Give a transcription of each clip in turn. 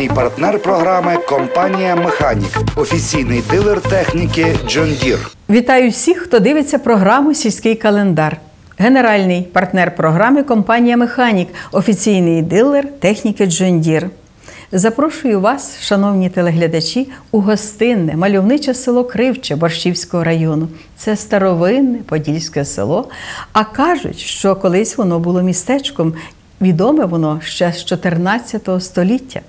генеральний партнер програми компанія Механік, офіційний дилер техніки John Deere. Вітаю всіх, хто дивиться програму Сільський календар. Генеральний партнер програми компанія Механік, офіційний дилер техніки John Deere. Запрошую вас, шановні телеглядачі, у гостинне, мальовниче село Кривче Борщівського району. Це старовинне подільське село. А кажуть, що колись воно було містечком. Відоме воно ще з 14 століття.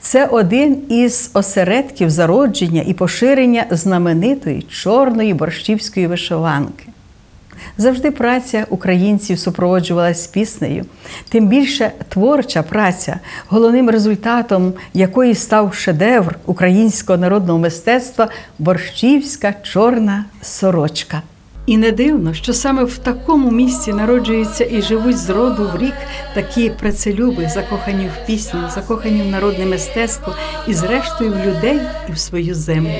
Це один із осередків зародження і поширення знаменитої чорної борщівської вишиванки. Завжди праця українців супроводжувалась піснею, тим більше творча праця, головним результатом якої став шедевр українського народного мистецтва борщівська чорна сорочка. І не дивно, що саме в такому місці народжуються і живуть з роду в рік такі працелюби, закохані в пісню, закохані в народне мистецтво і, зрештою, в людей і в свою землю.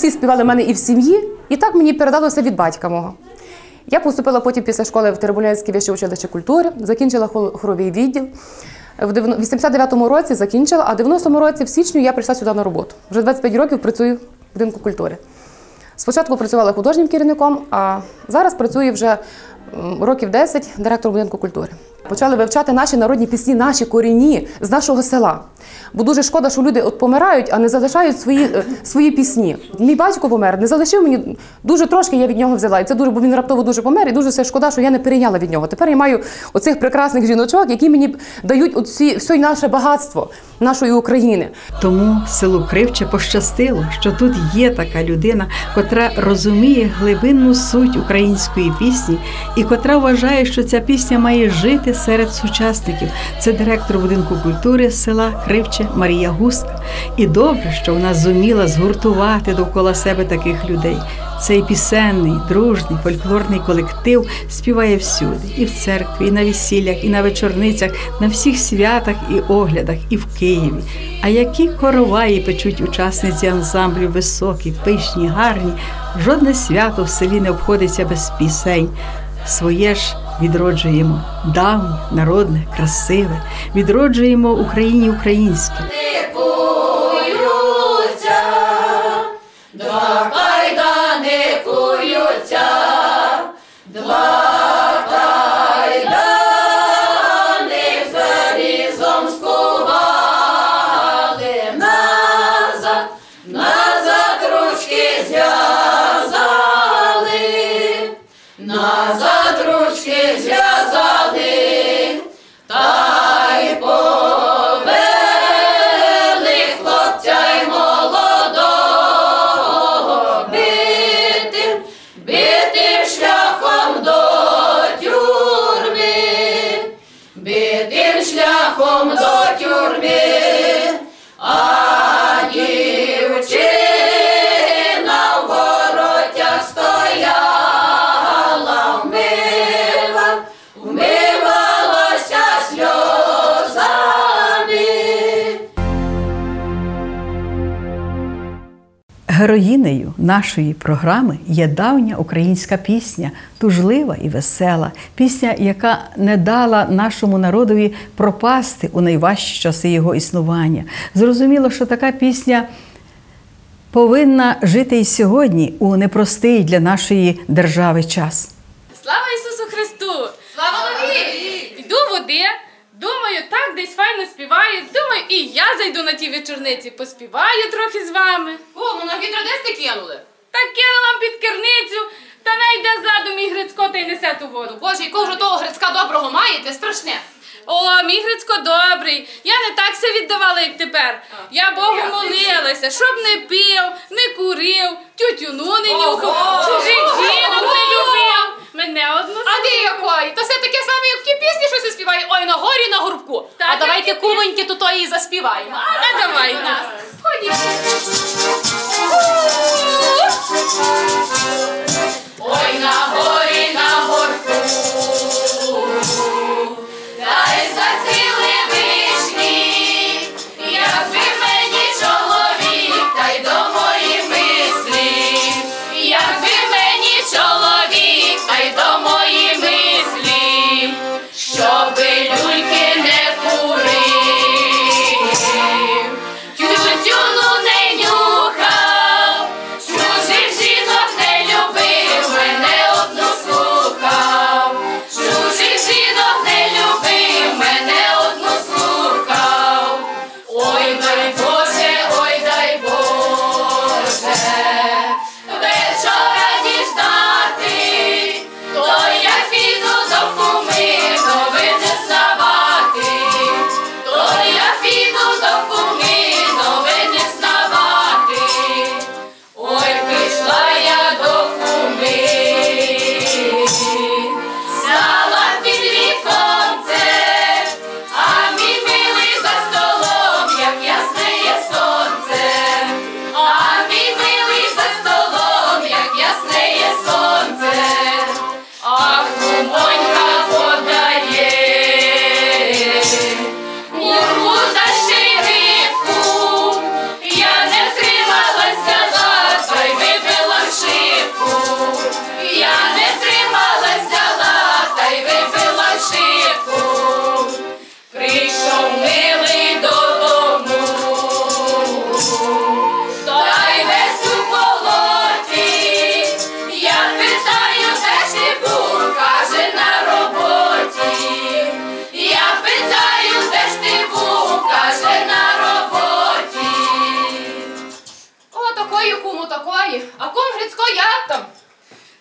Всі співали в мене і в сім'ї, і так мені передалося від батька мого. Я поступила потім після школи в Теребулянське вище училище культури, закінчила хоровий відділ. В 89-му році закінчила, а в 90-му році, в січні, я прийшла сюди на роботу. Вже 25 років працюю в будинку культури. Спочатку працювала художнім керівником, а зараз працюю вже років 10 директором будинку культури. Почали вивчати наші народні пісні, наші корінні з нашого села. Бо дуже шкода, що люди от помирають, а не залишають свої, е, свої пісні. Мій батько помер, не залишив мені дуже трошки. Я від нього взяла. І це дуже, бо він раптово дуже помер, і дуже все шкода, що я не перейняла від нього. Тепер я маю оцих прекрасних жіночок, які мені дають всі, все наше багатство нашої України. Тому селу Кривче пощастило, що тут є така людина, котра розуміє глибинну суть української пісні і котра вважає, що ця пісня має жити серед сучасників. Це директор будинку культури села Кривче Марія Гуска. І добре, що вона зуміла згуртувати довкола себе таких людей. Цей пісенний, дружний, фольклорний колектив співає всюди, і в церкві, і на весіллях, і на вечорницях, на всіх святах і оглядах, і в Києві. А які короваї печуть учасниці ансамблів високі, пишні, гарні. Жодне свято в селі не обходиться без пісень. Своє ж відроджуємо. Давнє, народне, красиве, відроджуємо Україні українське. Битим Героїнею нашої програми є давня українська пісня, тужлива і весела, пісня, яка не дала нашому народові пропасти у найважчі часи його існування. Зрозуміло, що така пісня повинна жити і сьогодні у непростий для нашої держави час. Слава Ісусу Христу! Слава Навіки! Йду води, думаю, так десь файно співаю. Думаю, і я зайду на ті вечорниці, поспіваю трохи з вами. Кому на відро десь ти кинули? Так кинула під керницю, та найде ззаду мій Грицько та й несе ту воду. Боже, якого ж того Грицька доброго маєте? Страшне. О, мій Грицько добрий. Я не так се віддавала, як тепер. Я Богу молилася, щоб не пив, не курив, тютюну не нюхав, чужих жінок не любив. Мене одну А ти якої? То все таке саме, як ті пісні, що се співає. Ой, на горі, на горбку. А давайте кумоньки тут і заспіваємо. А нас Ой, на горі, як там?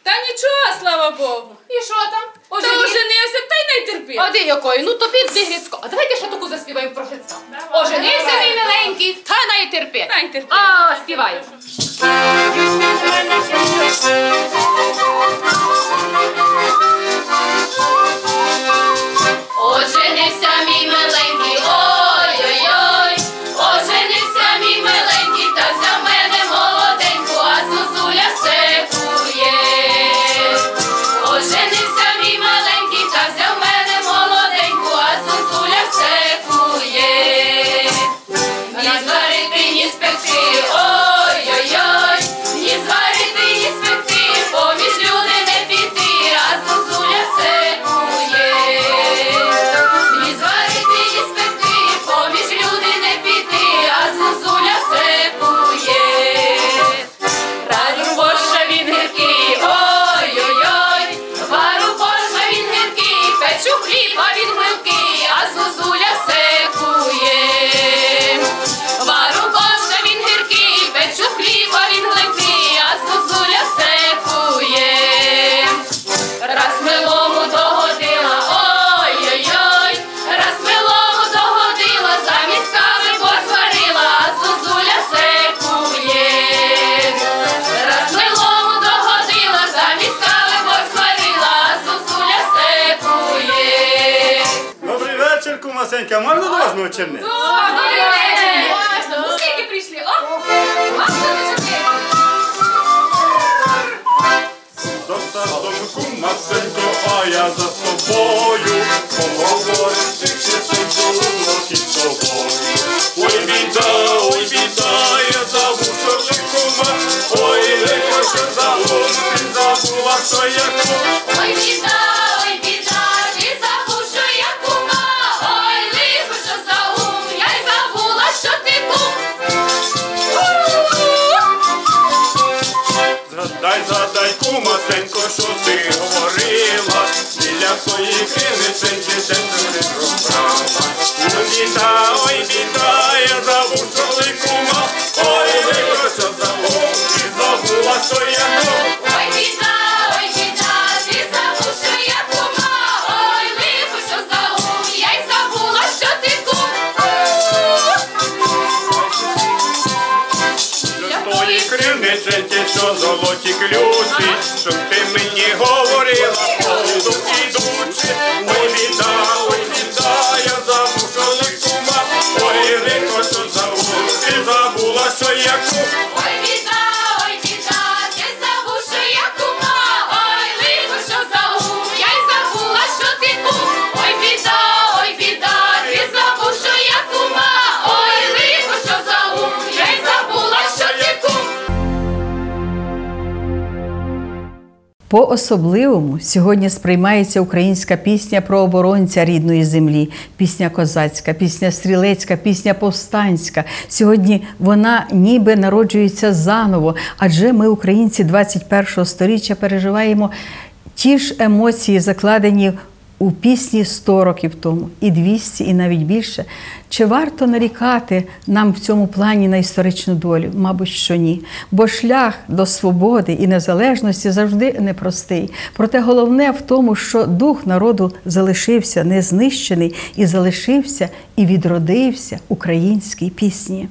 Та нічого, слава Богу. І що там? Та оженився, та й не терпів. А де якої? Ну тобі де Грицько. А давайте ще таку заспіваємо про Грицько. Оженився мій миленький, та найтерпи. Та й терпів. А, співай. Thank. Oh yeah. що золоті ключі, щоб ти По особливому сьогодні сприймається українська пісня про оборонця рідної землі, пісня козацька, пісня стрілецька, пісня повстанська. Сьогодні вона ніби народжується заново, адже ми, українці 21-го сторіччя, переживаємо ті ж емоції, закладені у пісні 100 років тому, і 200, і навіть більше. Чи варто нарікати нам в цьому плані на історичну долю? Мабуть, що ні. Бо шлях до свободи і незалежності завжди непростий. Проте головне в тому, що дух народу залишився не знищений і залишився і відродився українській пісні.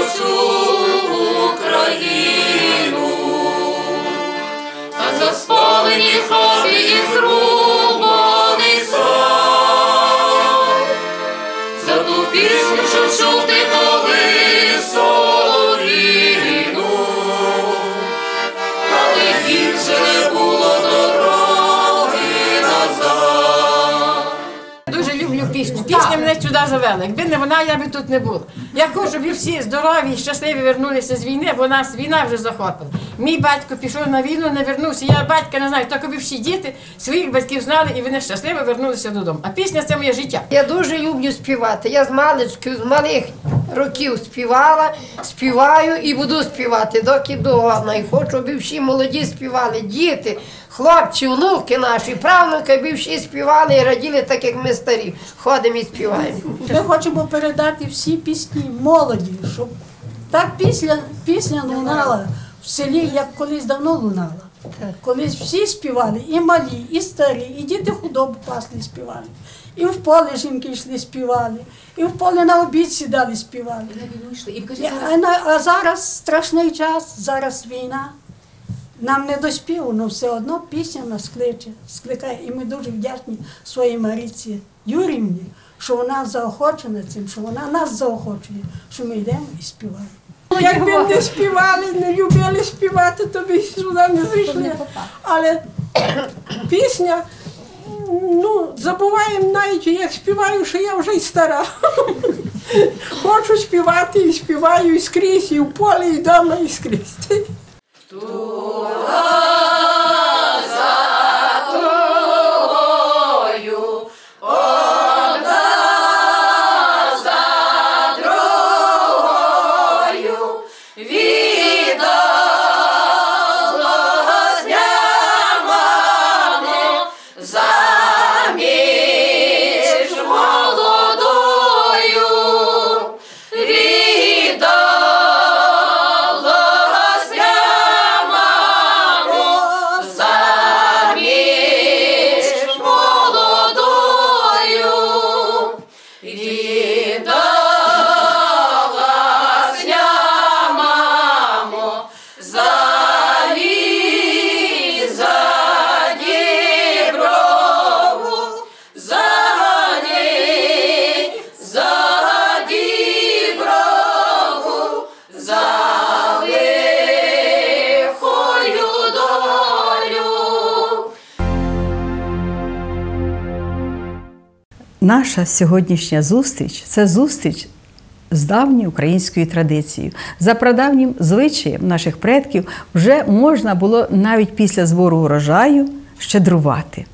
Всю Україну, та за сповені хати і зрубаний сюди завела. Якби не вона, я би тут не була. Я хочу, щоб всі здорові і щасливі вернулися з війни, бо нас війна вже захопила. Мій батько пішов на війну, не вернувся. Я батька не знаю, так би всі діти своїх батьків знали і вони щасливо вернулися додому. А пісня це моє життя. Я дуже люблю співати. Я з маличкою, з малих років співала, співаю і буду співати, доки догодна. І хочу, щоб всі молоді співали, діти, хлопці, внуки наші, правнуки, аби всі співали і раділи, так як ми старі. Ходимо і співаємо. Ми хочемо передати всі пісні молоді, щоб так пісня, пісня лунала в селі, як колись давно лунала. Колись всі співали, і малі, і старі, і діти худобу пасли співали. І в поле жінки йшли співали, і в поле на обід сідали співали. А, на- а зараз страшний час, зараз війна. Нам не до співу, але все одно пісня нас кличе, скликає. І ми дуже вдячні своїй Маріці Юрівні, що вона заохочена цим, що вона нас заохочує, що ми йдемо і співаємо. Якби не співали, не любили співати, то б сюди не зайшли. Але пісня, ну, забуваємо навіть, як співаю, що я вже й стара. Хочу співати і співаю і скрізь, і в полі, і вдома, і скрізь. Наша сьогоднішня зустріч це зустріч з давньою українською традицією. За прадавнім звичаєм наших предків вже можна було навіть після збору урожаю щедрувати.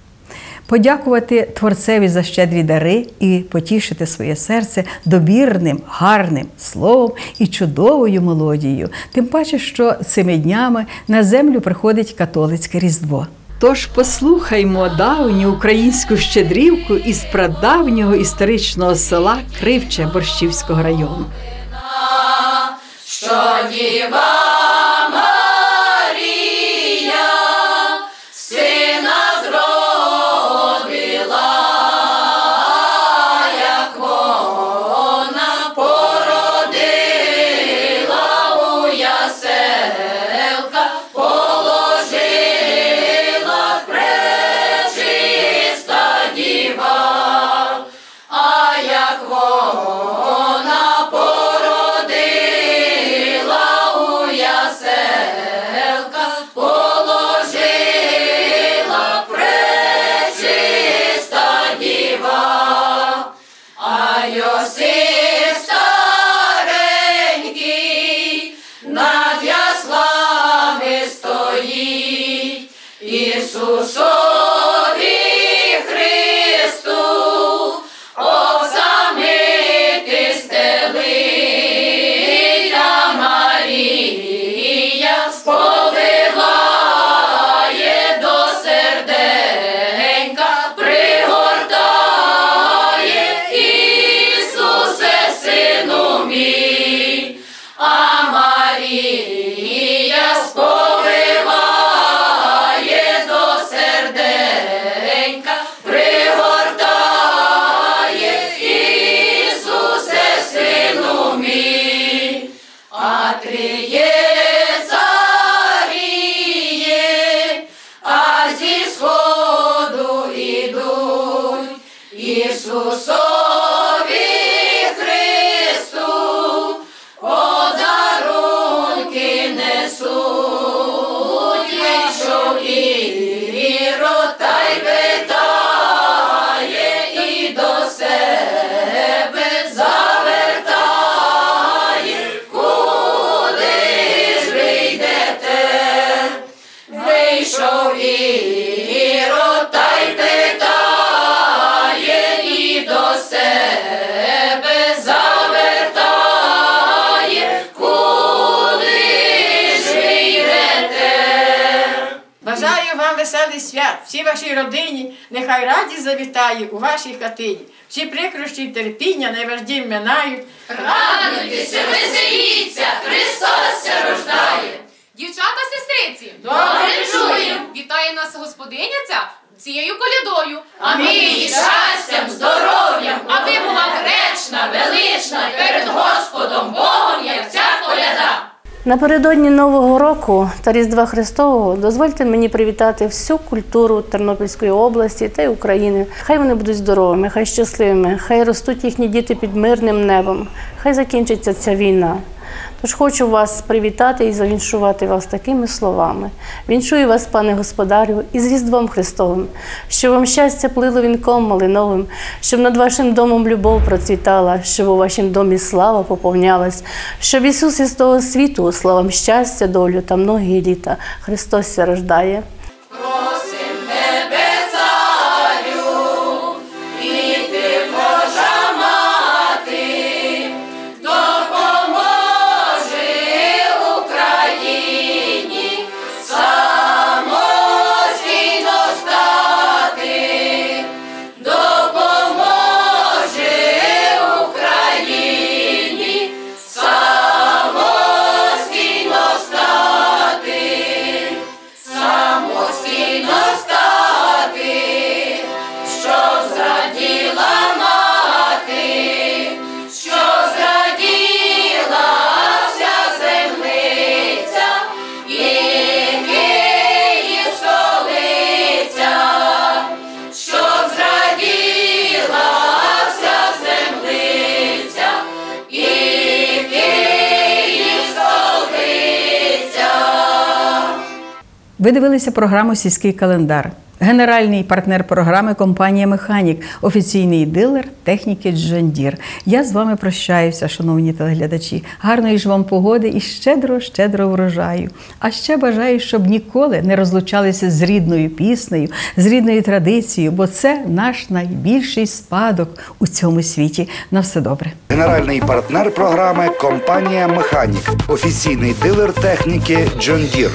Подякувати Творцеві за щедрі дари і потішити своє серце добірним, гарним словом і чудовою мелодією. Тим паче, що цими днями на землю приходить католицьке Різдво. Тож послухаймо давню українську щедрівку із прадавнього історичного села Кривче Борщівського району. що діва веселих свят, всій вашій родині, нехай радість завітає у вашій хатині. Всі прикрощі й терпіння найважді минають. Радуйтеся, веселіться, Христос ся рождає. Дівчата, сестриці, Добре чуєм. вітає нас господиня ця цією колядою. А ми її щастям, здоров'ям, аби була гречна, велична, перед Господом Богом, як ця коляда. Напередодні Нового року та Різдва Христового дозвольте мені привітати всю культуру Тернопільської області та й України. Хай вони будуть здоровими, хай щасливими, хай ростуть їхні діти під мирним небом, хай закінчиться ця війна. Тож хочу вас привітати і завіншувати вас такими словами. Віншую вас, пане господарю, і з Різдвом Христовим, щоб вам щастя плило вінком малиновим, щоб над вашим домом любов процвітала, щоб у вашім домі слава поповнялась, щоб Ісус із того світу словам щастя, долю та многі літа. Христос рождає. Ви дивилися програму Сільський календар. Генеральний партнер програми компанія Механік, офіційний дилер техніки Джондір. Я з вами прощаюся, шановні телеглядачі. Гарної ж вам погоди і щедро, щедро врожаю. А ще бажаю, щоб ніколи не розлучалися з рідною піснею, з рідною традицією, бо це наш найбільший спадок у цьому світі. На все добре. Генеральний партнер програми компанія Механік, офіційний дилер техніки Deere.